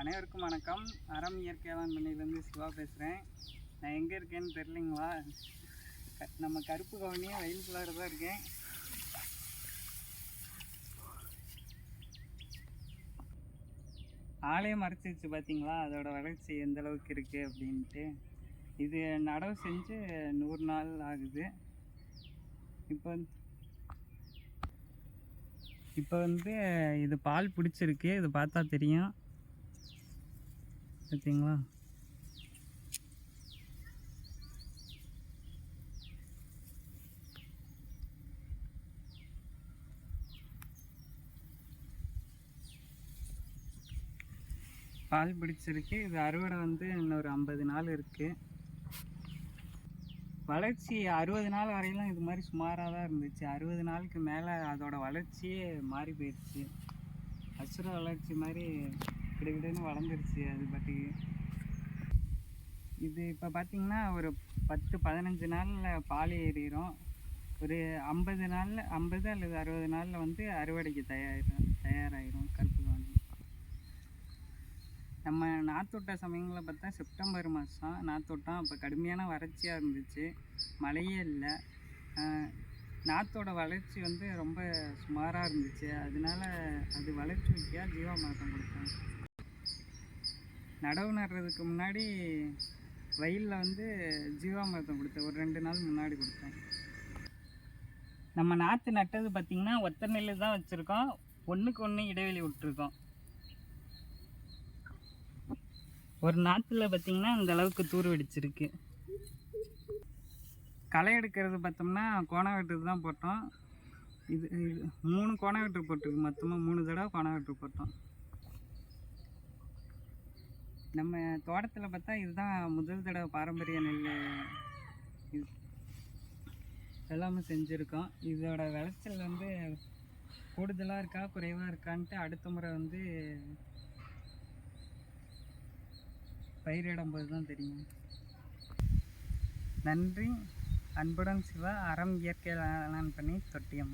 அனைவருக்கும் வணக்கம். அறம் இயற்கை வேளாண்மனையிலேருந்து சிவா பேசுகிறேன் நான் எங்கே இருக்கேன்னு தெரிலிங்களா க- நம்ம கருப்பு கவனியாக வயலுக்குள்ளார தான் இருக்கேன். ஆலயம் மறைச்சிருச்சு பார்த்தீங்களா அதோடய வளர்ச்சி எந்த அளவுக்கு இருக்குது அப்படின்ட்டு. இது நடவு செஞ்சு நூறு நாள் ஆகுது. இப்போ வந்து இப்போ வந்து இது பால் பிடிச்சிருக்கு. இது பார்த்தா தெரியும். பார்த்தீங்களா பால் பிடிச்சிருக்கு. இது அறுவடை வந்து இன்னொரு ஐம்பது நாள் இருக்குது வளர்ச்சி அறுபது நாள் வரையிலும் இது மாதிரி சுமாராக தான் இருந்துச்சு. அறுபது நாளுக்கு மேலே அதோட வளர்ச்சியே மாறி போயிடுச்சு அசுர வளர்ச்சி மாதிரி கிடுகிடுன்னு வளர்ந்துருச்சு அது பாட்டுக்கு. இது இப்போ பார்த்தீங்கன்னா ஒரு பத்து பதினஞ்சு நாளில் பால் ஏறிடும் ஒரு ஐம்பது நாளில் ஐம்பது அல்லது அறுபது நாளில் வந்து அறுவடைக்கு தயாரிடும் தயாராகிடும் கருப்பு கவனி நம்ம நாத்தோட்ட சமயங்களில் பார்த்தா செப்டம்பர் மாதம் நாத்தோட்டம் அப்போ கடுமையான வறட்சியாக இருந்துச்சு. மழையே இல்லை. நாத்தோட வளர்ச்சி வந்து ரொம்ப சுமாராக இருந்துச்சு. அதனால அது வளர்ச்சி வைக்க ஜீவாமிர்தம் கொடுத்தேன் நடவு நடுறதுக்கு முன்னாடி வயலில் வந்து ஜீவாமிரதம் கொடுத்தேன். ஒரு ரெண்டு நாள் முன்னாடி கொடுத்தேன். நம்ம நாற்று நட்டது பார்த்திங்கன்னா ஒத்த நெல் தான் வச்சுருக்கோம். ஒன்றுக்கு ஒன்று இடைவெளி விட்டுருக்கோம். ஒரு நாற்றுல பார்த்திங்கன்னா இந்த அளவுக்கு தூர் வெடிச்சிருக்கு. களை எடுக்கிறது பார்த்தோம்னா கோண வெட்டுறது தான் போட்டோம். இது இது மூணு கோண வெட்டு போட்டிருக்கு. மொத்தமாக மூணு தடவை கோண வெட்டு போட்டோம். நம்ம தோட்டத்தில் பார்த்தா இதுதான் முதல் தடவை பாரம்பரிய நெல் இது. எல்லாமே செஞ்சுருக்கோம். இதோட விளைச்சல் வந்து கூடுதலாக இருக்கா குறைவாக இருக்கான்ட்டு அடுத்த முறை வந்து பயிரிடும்போது தான் தெரியும். நன்றி. அன்புடன் சிவா அறம் இயற்கை வேளாண் பண்ணி தொட்டியம்.